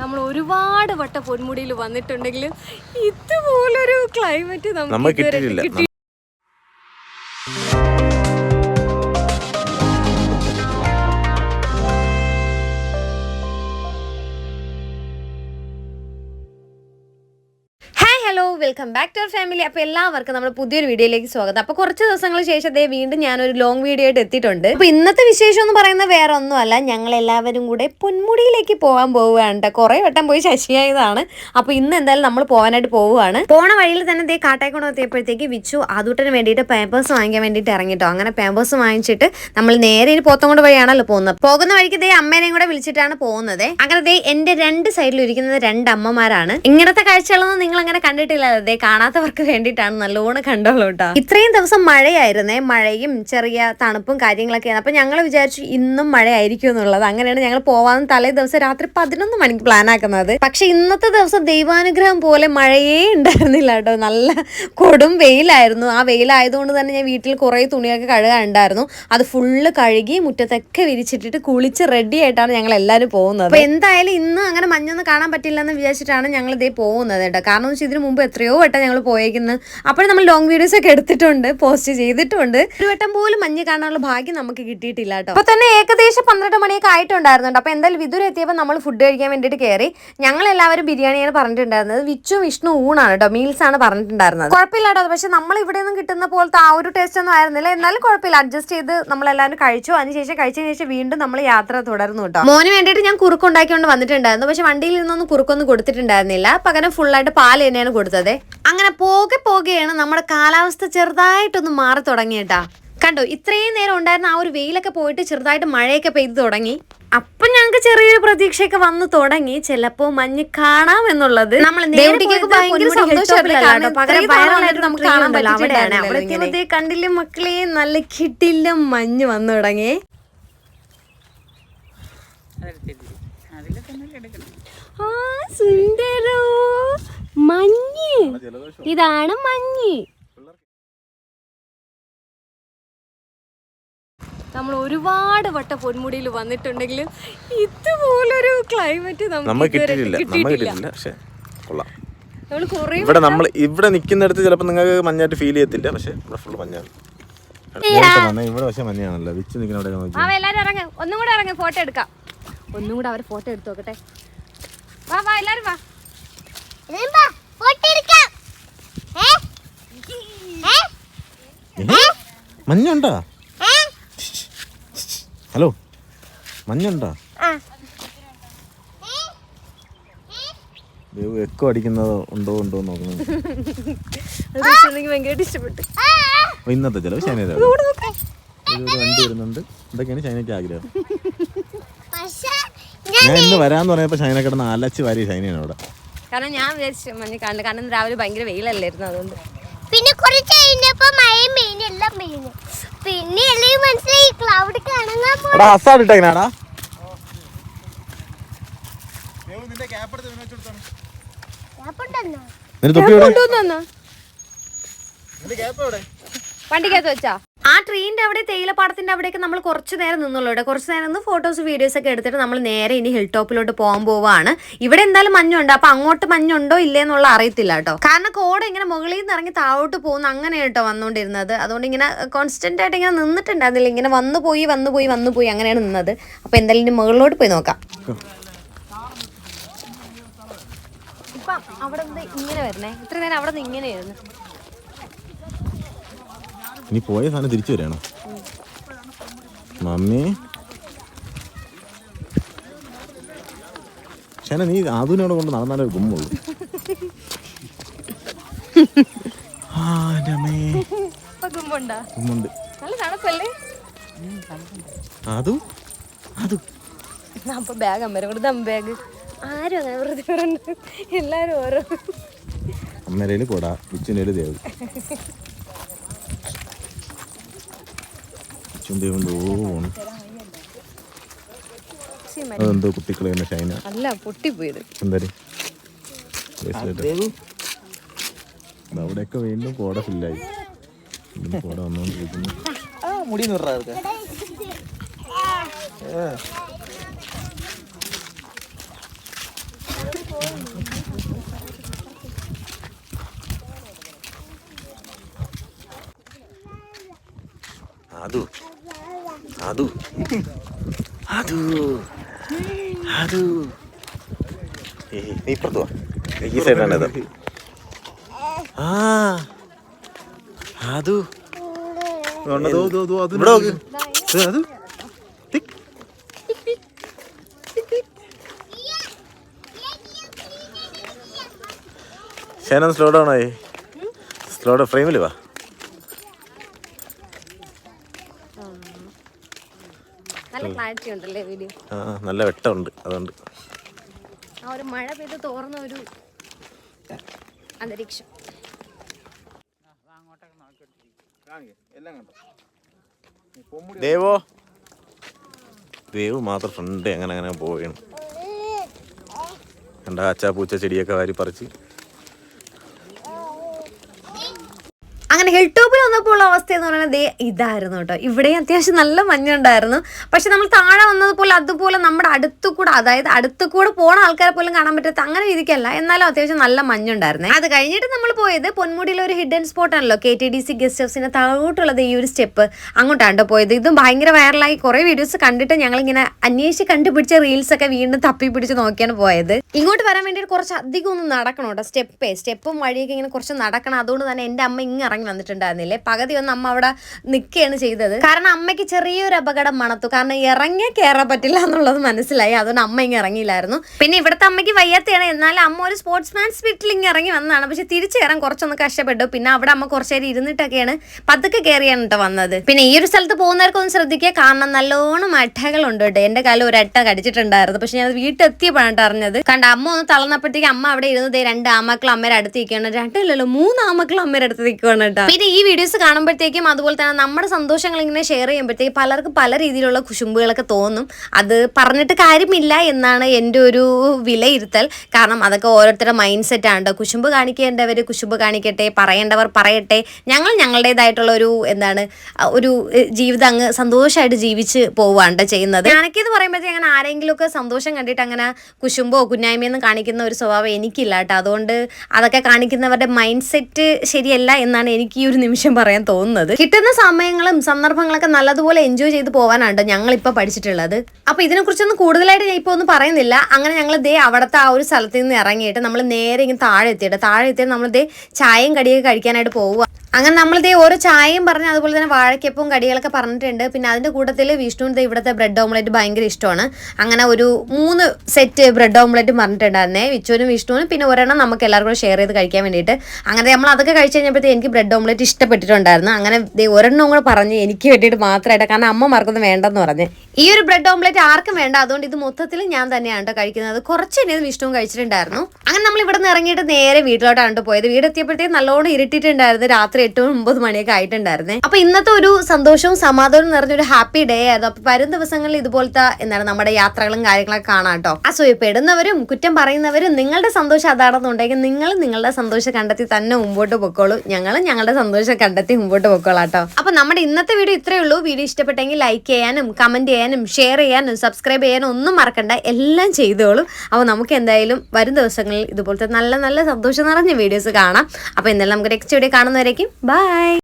നമ്മൾ ഒരുപാട് വട്ട പൊന്മുടിയിൽ വന്നിട്ടുണ്ടെങ്കിലും ഇതുപോലൊരു ക്ലൈമറ്റ് നമുക്ക് കിട്ടിയിട്ടില്ല. Hello welcome back to our family അപ്പോൾ എല്ലാവർക്കും നമ്മുടെ പുതിയൊരു വീഡിയോയിലേക്ക് സ്വാഗതം. അപ്പോൾ കുറച്ച് ദിവസങ്ങൾ ശേഷം അതേ വീണ്ടും ഞാനൊരു ലോങ് വീഡിയോ ആയിട്ട് എത്തിയിട്ടുണ്ട്. അപ്പോൾ ഇന്നത്തെ വിശേഷം എന്ന് പറയുന്നത് വേറെ ഒന്നുമല്ല. ഞങ്ങൾ എല്ലാവരും കൂടെ പൊന്മുടിയിലേക്ക് പോകാൻ പോവുകയാണ് ട്ടോ. കുറേ വട്ടം പോയി ശശിയായതാണ്. അപ്പോൾ ഇന്ന് എന്തായാലും നമ്മൾ പോകാനായിട്ട് പോവുകയാണ്. പോണ വഴിയിൽ തന്നെ ദേ കാട്ടായിക്കൊണ്ട് എത്തിയപ്പോഴത്തേക്ക് വിച്ചു ആദൂട്ടന് വേണ്ടിയിട്ട് പേമ്പേഴ്സ് വാങ്ങിക്കാൻ വേണ്ടിയിട്ട് ഇറങ്ങിട്ടോ. അങ്ങനെ പേമ്പേഴ്സ് വാങ്ങിച്ചിട്ട് നമ്മൾ നേരെ ഇനി പോത്തങ്കോട് വഴിയാണല്ലോ പോകുന്നത്. പോകുന്ന വഴിക്ക് ദേ അമ്മേനെയും കൂടെ വിളിച്ചിട്ടാണ് പോകുന്നത്. അങ്ങനെ ദേ എന്റെ രണ്ട് സൈഡിൽ ഇരിക്കുന്നത് രണ്ട് അമ്മമാരാണ്. ഇങ്ങനത്തെ കാഴ്ചകളൊന്നും നിങ്ങൾ അങ്ങനെ കണ്ടിട്ടില്ല ദേ കാണാത്തവർക്ക് വേണ്ടിയിട്ടാണ് നല്ലോണം കണ്ടോളൂ കേട്ടോ ഇത്രയും ദിവസം മഴയായിരുന്നേ. മഴയും ചെറിയ തണുപ്പും കാര്യങ്ങളൊക്കെയാണ്. അപ്പൊ ഞങ്ങൾ വിചാരിച്ചു ഇന്നും മഴയായിരിക്കും എന്നുള്ളത്. അങ്ങനെയാണ് ഞങ്ങൾ പോവാൻ തലേ ദിവസം രാത്രി പതിനൊന്ന് മണിക്ക് പ്ലാൻ ആക്കുന്നത്. പക്ഷെ ഇന്നത്തെ ദിവസം ദൈവാനുഗ്രഹം പോലെ മഴയേ ഉണ്ടായിരുന്നില്ല കേട്ടോ നല്ല കൊടും വെയിലായിരുന്നു. ആ വെയിലായതുകൊണ്ട് തന്നെ ഞാൻ വീട്ടിൽ കുറേ തുണിയൊക്കെ കഴുകാനുണ്ടായിരുന്നു. അത് ഫുള്ള് കഴുകി മുറ്റത്തൊക്കെ വിരിച്ചിട്ടിട്ട് കുളിച്ച് റെഡി ആയിട്ടാണ് ഞങ്ങൾ എല്ലാവരും പോകുന്നത്. അപ്പൊ എന്തായാലും ഇന്ന് അങ്ങനെ മഞ്ഞൊന്നും കാണാൻ പറ്റില്ല എന്ന് വിചാരിച്ചിട്ടാണ് ഞങ്ങൾ ഇതേ പോകുന്നത് കേട്ടോ കാരണം എന്ന് വെച്ചാൽ ഇതിന് മുമ്പ് എത്രയോ വട്ടം ഞങ്ങൾ പോയേക്കുന്നത് അപ്പോൾ നമ്മൾ ലോങ് വീഡിയോസ് ഒക്കെ എടുത്തിട്ടുണ്ട് പോസ്റ്റ് ചെയ്തിട്ടുണ്ട്. ഒരു വട്ടം പോലും മഞ്ഞ് കാണാനുള്ള ഭാഗ്യം നമുക്ക് കിട്ടിയിട്ടില്ല കേട്ടോ. അപ്പൊ തന്നെ ഏകദേശം പന്ത്രണ്ട് മണിയൊക്കെ ആയിട്ടുണ്ടായിരുന്നു അപ്പോൾ അപ്പൊ എന്തായാലും വിദൂര എത്തിയപ്പോൾ നമ്മൾ ഫുഡ് കഴിക്കാൻ വേണ്ടിയിട്ട് കയറി ഞങ്ങൾ എല്ലാവരും ബിരിയാണിയാണ് പറഞ്ഞിട്ടുണ്ടായിരുന്നത്. വിച്ചു വിഷ്ണു ഊണാണ് കേട്ടോ മീൽസ് ആണ് പറഞ്ഞിട്ടുണ്ടായിരുന്നത്. കുഴപ്പമില്ല കേട്ടോ പക്ഷെ നമ്മൾ ഇവിടെ നിന്നും കിട്ടുന്ന പോലത്തെ ആ ഒരു ടേസ്റ്റ് ഒന്നും ആയിരുന്നില്ല. എന്നാലും കുഴപ്പമില്ല അഡ്ജസ്റ്റ് ചെയ്ത് നമ്മൾ എല്ലാവരും കഴിച്ചു. അതിനുശേഷം കഴിച്ചതിന് ശേഷം വീണ്ടും നമ്മൾ യാത്ര തുടർന്നു കേട്ടോ. മോന് വേണ്ടിയിട്ട് ഞാൻ കുറുക്ക് ഉണ്ടാക്കിക്കൊണ്ട് വന്നിട്ടുണ്ടായിരുന്നു. പക്ഷെ വണ്ടിയിൽ നിന്നൊന്നും കുറുക്കൊന്നും കൊടുത്തിട്ടുണ്ടായിരുന്നില്ല. പകരം ഫുള്ളായിട്ട് പാൽ തന്നെയാണ് കൊടുത്തത് അങ്ങനെ പോകെ പോകെയാണ് നമ്മുടെ കാലാവസ്ഥ ചെറുതായിട്ടൊന്ന് മാറി തുടങ്ങിയിട്ടാ കണ്ടോ ഇത്രയും നേരം ഉണ്ടായിരുന്ന ആ ഒരു വെയിലൊക്കെ പോയിട്ട് ചെറുതായിട്ട് മഴയൊക്കെ പെയ്തു തുടങ്ങി. അപ്പൊ ഞങ്ങൾക്ക് ചെറിയൊരു പ്രതീക്ഷയൊക്കെ വന്നു തുടങ്ങി. ചിലപ്പോ മഞ്ഞ് കാണാം എന്നുള്ളത്. നമ്മൾ നമുക്ക് കാണാൻ പറ്റിയിട്ടാണ് അവിടെ കണ്ടില്ലേ മക്കളെ? നല്ല കിട്ടില്ല മഞ്ഞ് വന്നു തുടങ്ങി. ആ സുന്ദരോ മഞ്ഞ് ഇതാണ് മഞ്ഞ്. നമ്മൾ ഒരുപാട് വട്ട പൊന്മുടിയിൽ വന്നിട്ടുണ്ടെങ്കിലും ഇതുപോലൊരു ക്ലൈമറ്റ് നമുക്ക് കിട്ടിയിട്ടില്ല നമുക്ക് കിട്ടിയിട്ടില്ല. കിട്ടിയില്ല പക്ഷെ കൊള്ളാം. നമ്മൾ കുറേ ഇവിടെ നമ്മൾ ഇവിടെ നിൽക്കുന്നിടത്ത് ചിലപ്പോൾ നിങ്ങൾക്ക് മഞ്ഞായിട്ട് ഫീൽ ചെയ്യത്തില്ല പക്ഷെ ഇവിടെ ഫുള്ള് മഞ്ഞാണ്. ഇവിടെ പക്ഷെ മഞ്ഞാണല്ലോ വിച്ച് നിൽക്കുന്ന ആ എല്ലാരും ഇറങ്ങ. ഒന്നും കൂടെ ഇറങ്ങ ഫോട്ടോ എടുക്കാം. ഒന്നും കൂടെ അവർ ഫോട്ടോ എടുത്തു നോക്കട്ടെ. വാ വാ എല്ലാരും വാ. മഞ്ഞുണ്ടോ? ഹലോ മഞ്ഞുണ്ടോ? എക്കോ അടിക്കുന്നത് ഉണ്ടോ ഉണ്ടോ നോക്കുന്നു. നോക്കുന്നത് എനിക്ക് ഭയങ്കരമായിട്ട് ഇഷ്ടപ്പെട്ടു. അപ്പൊ ഇന്നത്തെ ചിലവ് ഒരു വണ്ടി വരുന്നുണ്ട്. ഇതൊക്കെയാണ് ചൈനയ്ക്ക് ആഗ്രഹം. ഞാൻ ഇന്ന് വരാന്ന് പറഞ്ഞപ്പോ ചൈന കിടന്ന് അലച്ച് വാരി ചൈനയാണ് അവിടെ കാരണം ഞാൻ വിചാരിച്ചു മഞ്ഞ് കാണുന്നത് കാരണം ഇന്ന് രാവിലെ ഭയങ്കര വെയിലല്ലായിരുന്നു അതുകൊണ്ട്. പിന്നെ കുറച്ച് കഴിഞ്ഞപ്പോ മഴയും പെയ്യുന്നു എല്ലാം പിന്നെ എല്ലാം മനസ്സിലായി ക്ലൗഡ് കാണുന്ന പോ- എടാ ഹസാഡ് ഇട്ടെങ്ങനാടാ? നിന്റെ തൊപ്പി എവിടെ? കൊണ്ടുവന്നോ വണ്ടിക്കകത്ത് വെച്ചാ? ആ ട്രീന്റെ അവിടെ തേയിലപ്പാടത്തിന്റെ അവിടെയൊക്കെ നമ്മൾ കുറച്ച് നേരം നിന്നുള്ളൂ ഇവിടെ കുറച്ച് നേരം നിന്ന് ഫോട്ടോസ് വീഡിയോസ് ഒക്കെ എടുത്തിട്ട് നമ്മൾ നേരെ ഇനി ഹിൽ ടോപ്പിലോട്ട് പോകാൻ പോവാണ്. ഇവിടെ എന്തായാലും മഞ്ഞുണ്ട്. അപ്പൊ അങ്ങോട്ട് മഞ്ഞുണ്ടോ ഇല്ലേ എന്നുള്ള അറിയത്തില്ല കേട്ടോ. കാരണം കോട ഇങ്ങനെ മുകളിൽ നിന്ന് ഇറങ്ങി താഴോട്ട് പോകുന്ന അങ്ങനെ കേട്ടോ വന്നുകൊണ്ടിരുന്നത്. അതുകൊണ്ട് ഇങ്ങനെ കോൺസ്റ്റന്റ് ആയിട്ട് ഇങ്ങനെ നിന്നിട്ടുണ്ടായിരുന്നില്ല. ഇങ്ങനെ വന്നു പോയി വന്നു പോയി വന്നു പോയി അങ്ങനെയാണ് നിന്നത്. അപ്പൊ എന്തായാലും ഇനി മുകളിലോട്ട് പോയി നോക്കാം. ഇപ്പം അവിടെ ഇങ്ങനെ വരണേ? ഇത്ര നേരം അവിടെ നിന്ന് ഇങ്ങനെയായിരുന്നു. ഇനി പോയ സാധനം തിരിച്ചു വരികയാണോ മമ്മി. ശന നീ ആദൂനോടെ കൊണ്ട് നടന്നാലേ ഗുമ്മുള്ളൂ. ഗുമ്മുണ്ടോ? ആദു? അപ്പൊ ബാഗ് ആരും അങ്ങനെ വെറുതെ പറഞ്ഞു എല്ലാരും ഓരോ അമ്മരയിൽ കൊട ഉച്ചനേൽ ദേവ്. ഉച്ചും ദേവും പോണു അതെന്തോ കുട്ടിക്കളയുന്ന ഷൈന. അല്ല പൊട്ടിപ്പോയത്. എന്തായാലും അവിടെയൊക്കെ വീണ്ടും കോട ഫില്ലായി. കോട വന്നുകൊണ്ടിരിക്കുന്നു. മുടി നിറ അതു അതു അതു ഏയ്, നീ ഇപ്പുറത്ത് വാ ഈ സൈഡാണ് ഇത് ആ അതു. ഷേന സ്ലോ ഡൗൺ ആയി സ്ലോ ഡൗൺ ഫ്രെയിമിൽ വാ ക്ലാരിറ്റി ഉണ്ടല്ലേ വീഡിയോ? ആ ആ, നല്ല വെട്ടമുണ്ട് അതുകൊണ്ട്. ആ ഒരു മഴ പെയ്ത് തോർന്ന ഒരു അന്തരീക്ഷം. ദേവോ? ദേവ് മാത്രം ഫ്രണ്ട് അങ്ങനെ അങ്ങനെ പോവുകയാണ്. കണ്ട അച്ചാ പൂച്ച ചെടിയൊക്കെ വാരി പറിച്ച്. അങ്ങനെ ഹിൽ ടോപ്പിൽ വന്നപ്പോൾ ഉള്ള അവസ്ഥ എന്ന് പറയുന്നത് ഇതായിരുന്നു കേട്ടോ. ഇവിടെ അത്യാവശ്യം നല്ല മഞ്ഞുണ്ടായിരുന്നു. പക്ഷെ നമ്മൾ താഴെ വന്നതുപോലെ അതുപോലെ നമ്മുടെ അടുത്ത് കൂടെ അതായത് അടുത്ത് കൂടെ പോണ ആൾക്കാരെ പോലും കാണാൻ പറ്റാത്ത അങ്ങനെ രീതിക്കല്ല. എന്നാലും അത്യാവശ്യം നല്ല മഞ്ഞുണ്ടായിരുന്നു. അത് കഴിഞ്ഞിട്ട് നമ്മൾ പോയത് പൊന്മുടിയിലെ ഒരു ഹിഡൻ സ്പോട്ട് ആണല്ലോ. K T D C guest ഹൗസിന് താഴോട്ടുള്ളത് ഈ ഒരു സ്റ്റെപ്പ് അങ്ങോട്ടാണ് പോയത്. ഇതും ഭയങ്കര വൈറലായി കുറെ വീഡിയോസ് കണ്ടിട്ട് ഞങ്ങളിങ്ങനെ അന്വേഷിച്ച് കണ്ടുപിടിച്ച റീൽസ് ഒക്കെ വീണ്ടും തപ്പി പിടിച്ച് നോക്കിയാണ് പോയത്. ഇങ്ങോട്ട് വരാൻ വേണ്ടിയിട്ട് കുറച്ച് അധികം ഒന്ന് നടക്കണം കേട്ടോ സ്റ്റെപ്പേ സ്റ്റെപ്പും വഴിയൊക്കെ ഇങ്ങനെ കുറച്ച് നടക്കണം. അതുകൊണ്ട് തന്നെ എന്റെ അമ്മ ഇങ്ങനെ ഇറങ്ങി വന്നിട്ടുണ്ടായിരുന്നില്ലേ? പകുതി ഒന്ന് അമ്മ അവിടെ നിൽക്കുകയാണ് ചെയ്തത്. കാരണം അമ്മയ്ക്ക് ചെറിയൊരു അപകടം മണത്തു. കാരണം ഇറങ്ങിയ കയറാൻ പറ്റില്ല എന്നുള്ളത് മനസ്സിലായി. അതുകൊണ്ട് അമ്മ ഇങ്ങ് ഇറങ്ങിയില്ലായിരുന്നു. പിന്നെ ഇവിടുത്തെ അമ്മയ്ക്ക് വയ്യാത്തയാണ്. എന്നാലും അമ്മ ഒരു സ്പോർട്സ്മാൻ സ്പിരിറ്റിൽ ഇങ്ങ് ഇറങ്ങി വന്നതാണ്. പക്ഷെ തിരിച്ചു കയറാൻ കുറച്ചൊന്ന് കഷ്ടപ്പെട്ടു. പിന്നെ അവിടെ അമ്മ കുറച്ച് നേരം ഇരുന്നിട്ടൊക്കെയാണ് പതുക്കെ കയറിയാണ് കേട്ടോ വന്നത്. പിന്നെ ഈ ഒരു സ്ഥലത്ത് പോകുന്നവർക്കൊന്ന് ശ്രദ്ധിക്കുക. കാരണം നല്ലോണം അട്ടകളുണ്ട് കേട്ടോ. എന്റെ കാലം ഒരു അട്ട കടിച്ചിട്ടുണ്ടായിരുന്നു. പക്ഷെ ഞാൻ വീട്ടിലെത്തിയപ്പോഴാണ് അറിഞ്ഞത്. കണ്ട അമ്മ ഒന്ന് തളർന്നപ്പോഴത്തേക്ക് അമ്മ അവിടെ ഇരുന്നത് രണ്ട് ആമാക്കളും അമ്മയുടെ അടുത്ത് നിൽക്കുകയാണ്. രണ്ടില്ലല്ലോ മൂന്ന് ആമാക്കളും അമ്മയുടെ അടുത്ത് നിൽക്കുകയാണ് കേട്ടോ. പിന്നെ ഈ വീഡിയോസ് കാണുമ്പോഴത്തേക്കും അതുപോലെ തന്നെ നമ്മുടെ സന്തോഷങ്ങൾ ഇങ്ങനെ ഷെയർ ചെയ്യുമ്പോഴത്തേക്കും പലർക്കും പല രീതിയിലുള്ള കുശുമ്പുകളൊക്കെ തോന്നും. അത് പറഞ്ഞിട്ട് കാര്യമില്ല എന്നാണ് എന്റെ ഒരു വിലയിരുത്തൽ. കാരണം അതൊക്കെ ഓരോരുത്തരുടെ മൈൻഡ് സെറ്റ് ആണ് കുശുമ്പ് കാണിക്കേണ്ടവർ കുശുമ്പ് കാണിക്കട്ടെ പറയേണ്ടവർ പറയട്ടെ. ഞങ്ങൾ ഞങ്ങളുടേതായിട്ടുള്ള ഒരു എന്താണ് ഒരു ജീവിതം അങ്ങ് സന്തോഷമായിട്ട് ജീവിച്ച് പോവുകയാണ് ചെയ്യുന്നത്. ഞാനൊക്കെ എന്ന് പറയുമ്പോഴത്തേക്ക് അങ്ങനെ ആരെങ്കിലുമൊക്കെ സന്തോഷം കണ്ടിട്ട് അങ്ങനെ കുശുമ്പോ കുഞ്ഞായ്മയൊന്നും കാണിക്കുന്ന ഒരു സ്വഭാവം എനിക്കില്ല കേട്ടോ അതുകൊണ്ട് അതൊക്കെ കാണിക്കുന്നവരുടെ മൈൻഡ് സെറ്റ് ശരിയല്ല എന്നാണ് എനിക്ക് ഈ ഒരു നിമിഷം പറയാൻ തോന്നുന്നത്. കിട്ടുന്ന സമയങ്ങളും സന്ദർഭങ്ങളൊക്കെ നല്ലതുപോലെ എൻജോയ് ചെയ്ത് പോകാനാണ് ഞങ്ങൾ ഇപ്പൊ പഠിച്ചിട്ടുള്ളത്. അപ്പോൾ ഇതിനെക്കുറിച്ചൊന്നും കൂടുതലായിട്ട് ഞാൻ ഇപ്പൊ ഒന്നും പറയുന്നില്ല. അങ്ങനെ ഞങ്ങൾ ദേ അവിടുത്തെ ആ ഒരു സ്ഥലത്ത് നിന്ന് ഇറങ്ങിയിട്ട് നമ്മൾ നേരെ ഇങ്ങനെ താഴെ എത്തിയിട്ട് താഴെ എത്തിയിട്ട് നമ്മൾ ദേ ചായയും കടിയൊക്കെ കഴിക്കാനായിട്ട് പോവുക. അങ്ങനെ നമ്മളിത് ഓരോ ചായയും പറഞ്ഞ് അതുപോലെ തന്നെ വാഴക്കപ്പും കടികളൊക്കെ പറഞ്ഞിട്ടുണ്ട്. പിന്നെ അതിന്റെ കൂട്ടത്തിൽ വിഷ്ണുവിന്റെ ഇവിടുത്തെ ബ്രെഡ് ഓംലെറ്റ് ഭയങ്കര ഇഷ്ടമാണ്. അങ്ങനെ ഒരു മൂന്ന് സെറ്റ് ബ്രെഡ് ഓംലെറ്റ് പറഞ്ഞിട്ടുണ്ടായിരുന്നേ വിച്ചുവിനും വിഷ്ണുവിനും. പിന്നെ ഒരെണ്ണം നമുക്ക് എല്ലാവർക്കും കൂടെ ഷെയർ ചെയ്ത് കഴിക്കാൻ വേണ്ടിയിട്ട്. അങ്ങനെ നമ്മൾ അതൊക്കെ കഴിച്ച് കഴിഞ്ഞപ്പോഴത്തേക്ക് എനിക്ക് ബ്രെഡ് ഓംലെറ്റ് ഇഷ്ടപ്പെട്ടിട്ടുണ്ടായിരുന്നു. അങ്ങനെ ഒരെണ്ണം കൂടെ പറഞ്ഞ് എനിക്ക് വേണ്ടിയിട്ട് മാത്രമായിട്ട് കാരണം അമ്മമാർക്കൊന്നും വേണ്ടെന്ന് പറഞ്ഞ്. ഈ ഒരു ബ്രെഡ് ഓംലെറ്റ് ആർക്കും വേണ്ട. അതുകൊണ്ട് ഇത് മൊത്തത്തിൽ ഞാൻ തന്നെയാണ് കേട്ടോ കഴിക്കുന്നത്. കുറച്ച് തന്നെ വിഷ്ണുവും കഴിച്ചിട്ടുണ്ടായിരുന്നു. അങ്ങനെ നമ്മൾ ഇവിടെ നിന്ന് ഇറങ്ങിയിട്ട് നേരെ വീട്ടിലോട്ടാണ് പോയത്. വീടെത്തിയപ്പോഴത്തേക്ക് നല്ലോണം ഇരുട്ടിയിട്ടുണ്ടായിരുന്നു രാത്രി എട്ട് ഒമ്പത് മണിയൊക്കെ ആയിട്ടുണ്ടായിരുന്നേ. അപ്പൊ ഇന്നത്തെ ഒരു സന്തോഷവും സമാധാനവും നിറഞ്ഞൊരു ഹാപ്പി ഡേ ആയിരുന്നു. അപ്പൊ വരും ദിവസങ്ങളിൽ ഇതുപോലത്തെ എന്താണ് നമ്മുടെ യാത്രകളും കാര്യങ്ങളൊക്കെ കാണാം കേട്ടോ. അസൂയപ്പെടുന്നവരും കുറ്റം പറയുന്നവരും നിങ്ങളുടെ സന്തോഷം അതാണെന്നുണ്ടെങ്കിൽ നിങ്ങൾ നിങ്ങളുടെ സന്തോഷം കണ്ടെത്തി തന്നെ മുമ്പോട്ട് പൊക്കോളൂ. ഞങ്ങൾ ഞങ്ങളുടെ സന്തോഷം കണ്ടെത്തി മുമ്പോട്ട് പൊക്കോളാം കേട്ടോ. അപ്പൊ നമ്മുടെ ഇന്നത്തെ വീഡിയോ ഇത്രയേ ഉള്ളൂ. വീഡിയോ ഇഷ്ടപ്പെട്ടെങ്കിൽ ലൈക്ക് ചെയ്യാനും കമന്റ് ചെയ്യാനും ഷെയർ ചെയ്യാനും സബ്സ്ക്രൈബ് ചെയ്യാനും ഒന്നും മറക്കണ്ട. എല്ലാം ചെയ്തോളൂ. അപ്പോൾ നമുക്ക് എന്തായാലും വരും ദിവസങ്ങളിൽ ഇതുപോലത്തെ നല്ല നല്ല സന്തോഷം നിറഞ്ഞ വീഡിയോസ് കാണാം. അപ്പോൾ എന്തായാലും നമുക്ക് നെക്സ്റ്റ് വീഡിയോ കാണുന്നവരേക്കും Bye.